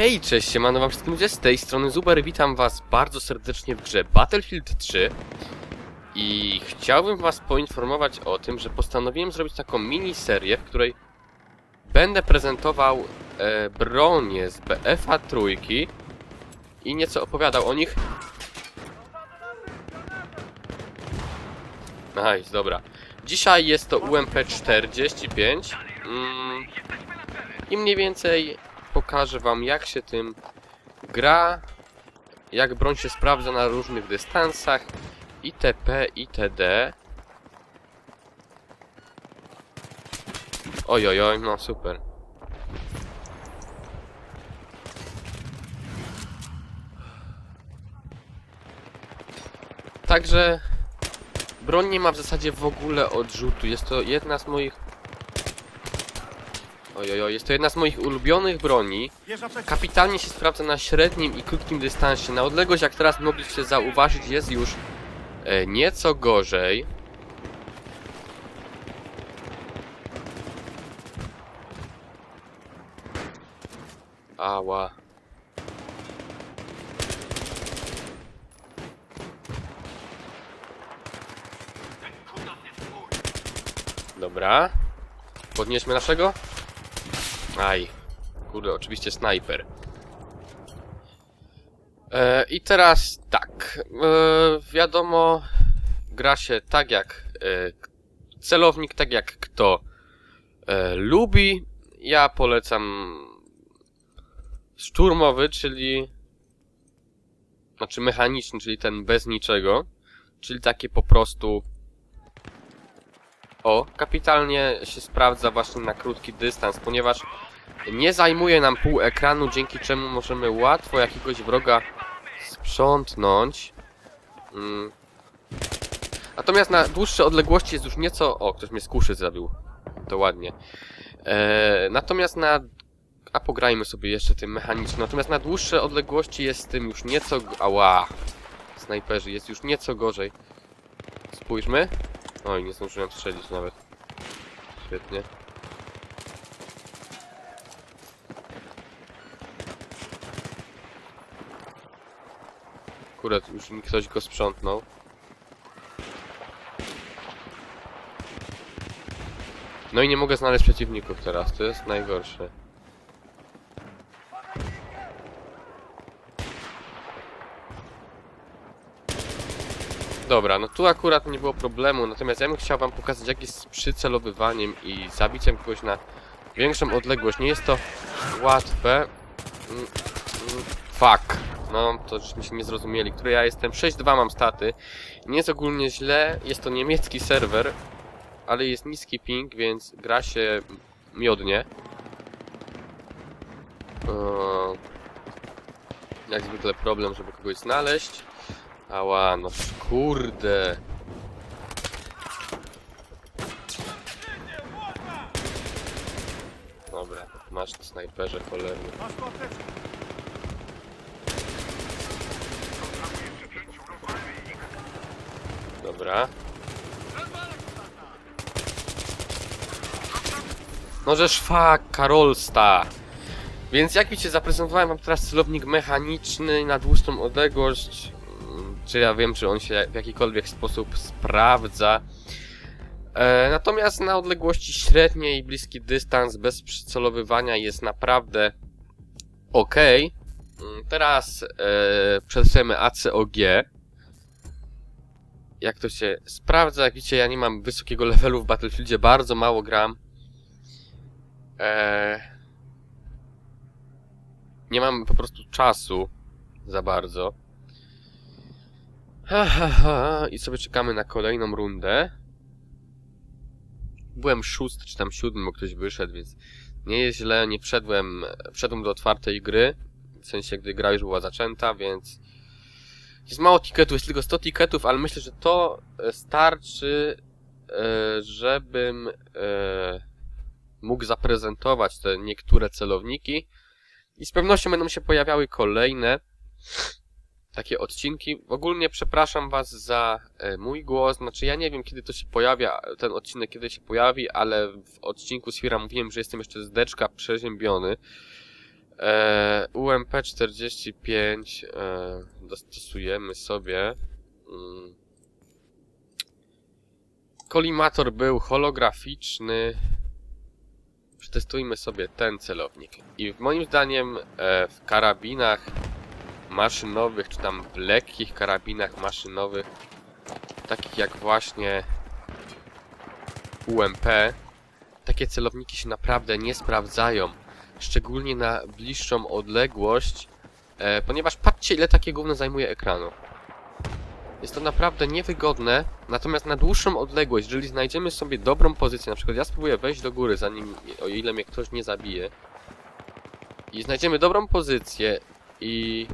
Hej, cześć, siemano wam wszystkim ludzie, z tej strony Zuber, witam was bardzo serdecznie w grze Battlefield 3 i chciałbym was poinformować o tym, że postanowiłem zrobić taką miniserię, w której będę prezentował e, bronie z BF-a trójki i nieco opowiadał o nich. Nice, dobra. Dzisiaj jest to UMP-45 mm, i mniej więcej pokażę wam jak się tym gra, jak broń się sprawdza na różnych dystansach itp. itd. Oj, oj, oj, no super. Także broń nie ma w zasadzie w ogóle odrzutu. Jest to jedna z moich Ojojo, jest to jedna z moich ulubionych broni. Kapitalnie się sprawdza na średnim i krótkim dystansie. Na odległość, jak teraz mogliście zauważyć, jest już e, nieco gorzej. Ała. Dobra. Podnieśmy naszego. Aj. Kurde, oczywiście snajper. E, I teraz tak. E, wiadomo, gra się tak jak e, celownik, tak jak kto e, lubi. Ja polecam szturmowy, czyli znaczy mechaniczny, czyli ten bez niczego, czyli takie po prostu o, kapitalnie się sprawdza właśnie na krótki dystans, ponieważ nie zajmuje nam pół ekranu, dzięki czemu możemy łatwo jakiegoś wroga sprzątnąć. Mm. Natomiast na dłuższe odległości jest już nieco... O, ktoś mnie z kuszy zabił. To ładnie. Eee, natomiast na... A pograjmy sobie jeszcze tym mechanicznym. Natomiast na dłuższe odległości jest z tym już nieco... Ała! Snajperzy, jest już nieco gorzej. Spójrzmy. Oj, nie zdążyłem strzelić nawet. Świetnie. Akurat już mi ktoś go sprzątnął. No i nie mogę znaleźć przeciwników teraz, to jest najgorsze. Dobra, no tu akurat nie było problemu, natomiast ja bym chciał wam pokazać jak jest z przycelowywaniem i zabiciem kogoś na większą odległość. Nie jest to łatwe. Mm, mm, Fuck. No, to żeśmy się nie zrozumieli. Który ja jestem? 6-2 mam staty. Nie jest ogólnie źle. Jest to niemiecki serwer, ale jest niski ping, więc gra się miodnie. Eee, Jak zwykle problem, żeby kogoś znaleźć. Ała, no kurde. Dobra, masz snajperze cholerny. Dobra. No że szwak, Karolsta. Więc jak widzicie, zaprezentowałem wam teraz celownik mechaniczny na dłuższą odległość. Czy ja wiem, czy on się w jakikolwiek sposób sprawdza. E, natomiast na odległości średniej i bliski dystans bez przycelowywania jest naprawdę ok. Mm, Teraz e, przetestujemy ACOG. Jak to się sprawdza? Jak widzicie, ja nie mam wysokiego levelu w Battlefieldzie, bardzo mało gram. Eee, nie mam po prostu czasu za bardzo. I sobie czekamy na kolejną rundę. Byłem szósty czy tam siódmy, bo ktoś wyszedł, więc nie jest źle. Nie wszedłem, wszedłem do otwartej gry. W sensie, gdy gra już była zaczęta, więc jest mało tiketów, jest tylko 100 tiketów, ale myślę, że to e, starczy, e, żebym e, mógł zaprezentować te niektóre celowniki i z pewnością będą się pojawiały kolejne takie odcinki. Ogólnie przepraszam was za e, mój głos, znaczy ja nie wiem kiedy to się pojawia, ten odcinek kiedy się pojawi, ale w odcinku z Fira mówiłem, że jestem jeszcze zdeczka przeziębiony. E, UMP-45 e, dostosujemy sobie. Mm. Kolimator był holograficzny. Przetestujmy sobie ten celownik. I moim zdaniem e, w karabinach maszynowych, czy tam w lekkich karabinach maszynowych, takich jak właśnie UMP, takie celowniki się naprawdę nie sprawdzają. Szczególnie na bliższą odległość, e, ponieważ patrzcie ile takie gówno zajmuje ekranu. Jest to naprawdę niewygodne, natomiast na dłuższą odległość, jeżeli znajdziemy sobie dobrą pozycję, na przykład ja spróbuję wejść do góry, zanim, o ile mnie ktoś nie zabije, i znajdziemy dobrą pozycję i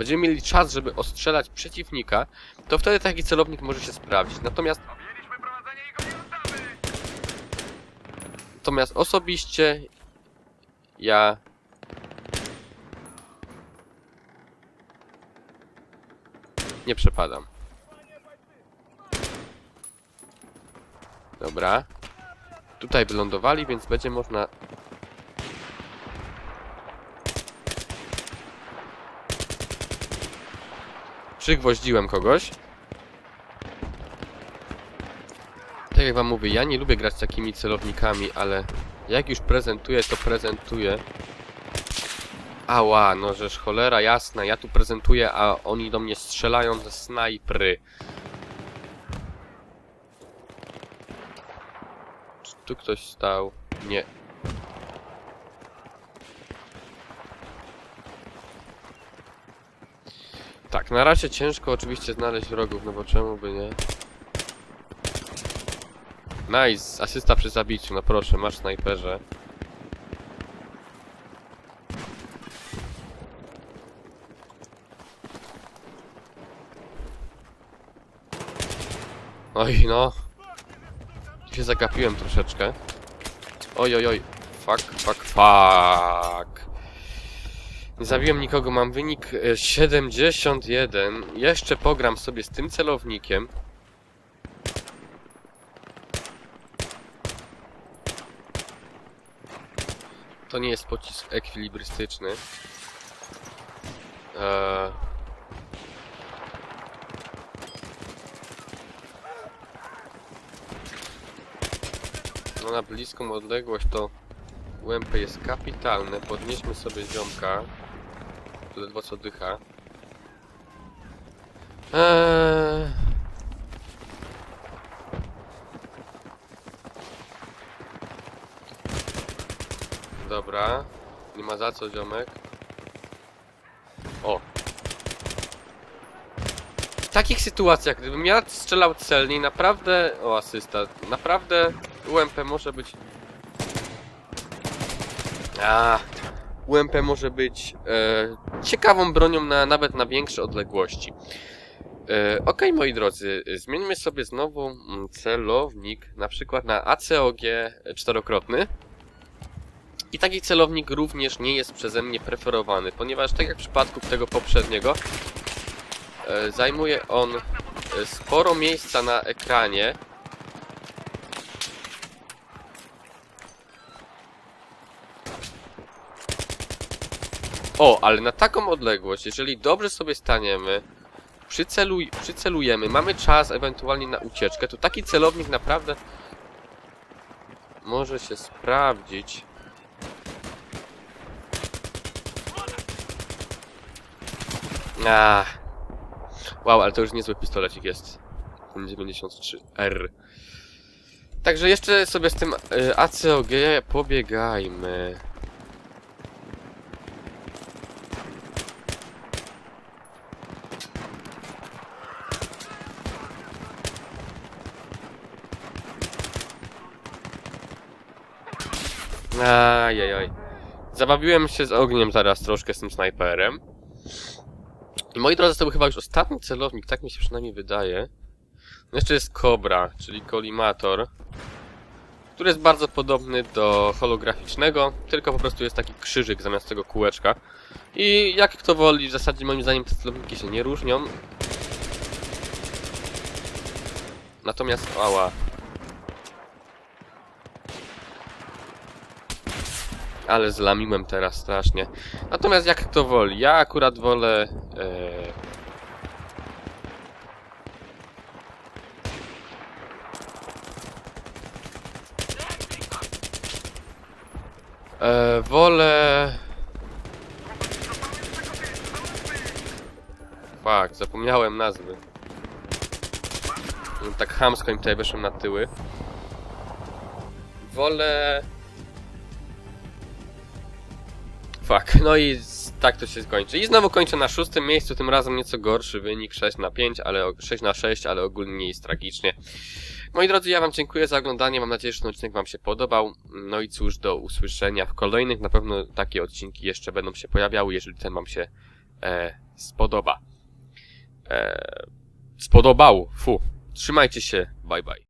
będziemy mieli czas, żeby ostrzelać przeciwnika, to wtedy taki celownik może się sprawdzić. Natomiast Natomiast osobiście ja nie przepadam. Dobra. Tutaj wylądowali, więc będzie można Przygwoździłem kogoś. Tak jak wam mówię, ja nie lubię grać takimi celownikami, ale jak już prezentuję, to prezentuję. Ała, no żeż cholera jasna, ja tu prezentuję, a oni do mnie strzelają ze snajpry. Czy tu ktoś stał? Nie. Tak, na razie ciężko oczywiście znaleźć wrogów, no bo czemu by nie? Nice, asysta przy zabiciu, no proszę, masz snajperze. Oj, no. Się zagapiłem troszeczkę. Oj, oj, oj. Fuck, fuck, fuck. Zabiłem nikogo, mam wynik e, 71. Jeszcze pogram sobie z tym celownikiem. To nie jest pocisk ekwilibrystyczny. Eee... No na bliską odległość to UMP jest kapitalne. Podnieśmy sobie ziomka. Ledwo co dycha. Eee... Dobra. Nie ma za co, ziomek. O. W takich sytuacjach, gdybym ja strzelał celniej, naprawdę... O, asysta. Naprawdę UMP może być... A, UMP może być e, ciekawą bronią na, nawet na większe odległości. E, ok, moi drodzy, zmieńmy sobie znowu mm, celownik, na przykład na ACOG czterokrotny. I taki celownik również nie jest przeze mnie preferowany, ponieważ tak jak w przypadku tego poprzedniego, e, zajmuje on e, sporo miejsca na ekranie. O, ale na taką odległość, jeżeli dobrze sobie staniemy, przyceluj, przycelujemy, mamy czas ewentualnie na ucieczkę, to taki celownik naprawdę może się sprawdzić. Ah. Wow, ale to już niezły pistolecik jest. Ten 93R. Także jeszcze sobie z tym y, ACOG pobiegajmy. Ajajaj. Zabawiłem się z ogniem zaraz troszkę z tym snajperem. I moi drodzy, to był chyba już ostatni celownik, tak mi się przynajmniej wydaje. No jeszcze jest Cobra, czyli kolimator, który jest bardzo podobny do holograficznego, tylko po prostu jest taki krzyżyk zamiast tego kółeczka. I jak kto woli, w zasadzie moim zdaniem te celowniki się nie różnią. Natomiast, ała. Ale zlamiłem teraz strasznie. Natomiast jak kto woli. Ja akurat wolę... E... E, wolę... Fuck, zapomniałem nazwy. Tak chamsko im tutaj weszłem na tyły. Wolę... Fuck, no i tak to się skończy. I znowu kończę na szóstym miejscu, tym razem nieco gorszy wynik, 6 na 5, ale o- 6 na 6, ale ogólnie nie jest tragicznie. Moi drodzy, ja wam dziękuję za oglądanie, mam nadzieję, że ten odcinek wam się podobał. No i cóż, do usłyszenia w kolejnych, na pewno takie odcinki jeszcze będą się pojawiały, jeżeli ten wam się e, spodoba. E, spodobał, fu. Trzymajcie się, bye bye.